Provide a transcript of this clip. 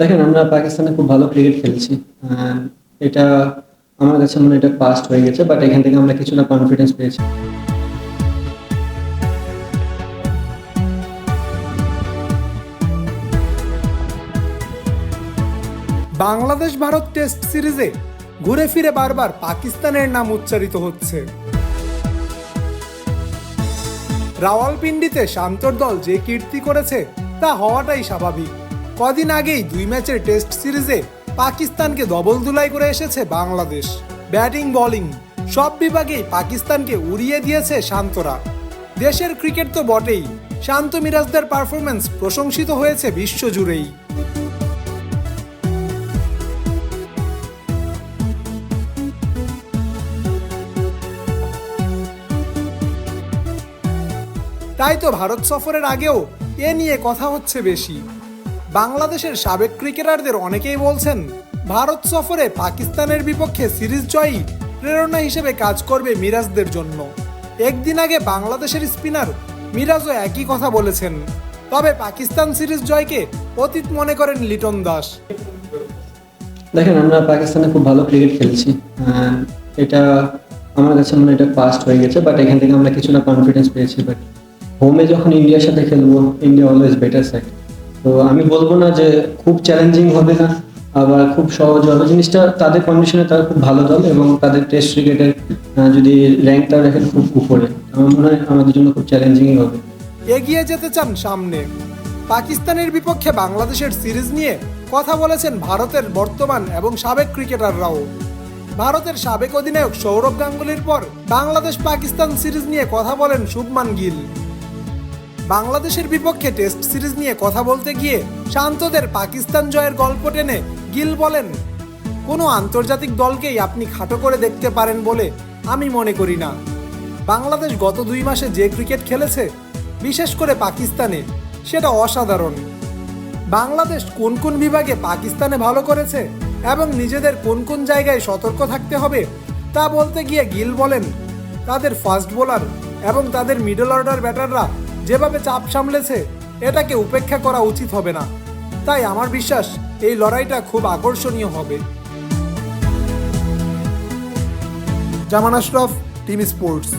দেখেন, আমরা পাকিস্তানে খুব ভালো ক্রিকেট খেলছি। এটা আমার কাছে মনে এটা পাস্ট হয়ে গেছে বাট এখান থেকে আমরা কিছুটা কনফিডেন্স পেয়েছি। বাংলাদেশ ভারত টেস্ট সিরিজে ঘুরে ফিরে বারবার পাকিস্তানের নাম উচ্চারিত হচ্ছে। রাওয়ালপিন্ডিতে শান্তর দল যে কীর্তি করেছে, তা হওয়াটাই স্বাভাবিক। কদিন আগেই দুই ম্যাচের টেস্ট সিরিজে পাকিস্তানকে দবল দুলাই করে এসেছে বাংলাদেশ। ব্যাটিং বোলিং সব বিভাগেই পাকিস্তানকে উড়িয়ে দিয়েছে শান্তরা। দেশের ক্রিকেট তো বটেই, শান্ত মিরাজদের পারফরমেন্স প্রশংসিত হয়েছে বিশ্বজুড়েই। তাই তো ভারত সফরের আগেও এ নিয়ে কথা হচ্ছে বেশি। বাংলাদেশের সাবেক ক্রিকেটারদের অনেকেই বলছেন, ভারত সফরে পাকিস্তানের বিপক্ষে সিরিজ জয়ই প্রেরণা হিসেবে কাজ করবে মিরাজদের জন্য। একদিন আগে বাংলাদেশের স্পিনার মিরাজও একই কথা বলেছেন। তবে পাকিস্তান সিরিজ জয়কে অতীত মনে করেন লিটন দাস। দেখেন, আমরা পাকিস্তানে খুব ভালো ক্রিকেট খেলছি। এটা আমার কাছে মনে এটা পাস্ট হয়ে গেছে বাট এখান থেকে আমরা কিছুটা কনফিডেন্স পেয়েছি। বাট হোমে যখন ইন্ডিয়ার সাথে খেলব ইন্ডিয়া অলওয়েজ বেটার সাইড তো আমি বলব না যে খুব চ্যালেঞ্জিং হবে না, আবার খুব সহজ হবে। জিনিসটা তাদের কন্ডিশনে তারা খুব ভালো দল এবং তাদের টেস্ট ক্রিকেটের যদি র্যাঙ্কটা রাখেন খুব উপরে। আমার মনে হয় আমাদের জন্য খুব চ্যালেঞ্জিংই হবে। এগিয়ে যেতে চান সামনে। পাকিস্তানের বিপক্ষে বাংলাদেশের সিরিজ নিয়ে কথা বলেছেন ভারতের বর্তমান এবং সাবেক ক্রিকেটাররাও। ভারতের সাবেক অধিনায়ক সৌরভ গাঙ্গুলির পর বাংলাদেশ পাকিস্তান সিরিজ নিয়ে কথা বলেন শুভমান গিল। বাংলাদেশের বিপক্ষে টেস্ট সিরিজ নিয়ে কথা বলতে গিয়ে শান্তদের পাকিস্তান জয়ের গল্প টেনে গিল বলেন, কোনো আন্তর্জাতিক দলকেই আপনি খাটো করে দেখতে পারেন বলে আমি মনে করি না। বাংলাদেশ গত দুই মাসে যে ক্রিকেট খেলেছে, বিশেষ করে পাকিস্তানে, সেটা অসাধারণ। বাংলাদেশ কোন কোন বিভাগে পাকিস্তানে ভালো করেছে এবং নিজেদের কোন কোন জায়গায় সতর্ক থাকতে হবে, তা বলতে গিয়ে গিল বলেন, তাদের ফাস্ট বোলার এবং তাদের মিডল অর্ডার ব্যাটাররা যেভাবে চাপ সামলেছে, এটাকে উপেক্ষা করা উচিত হবে না। তাই আমার বিশ্বাস, এই লড়াইটা খুব আকর্ষণীয় হবে। Zaman Ashraf team sports.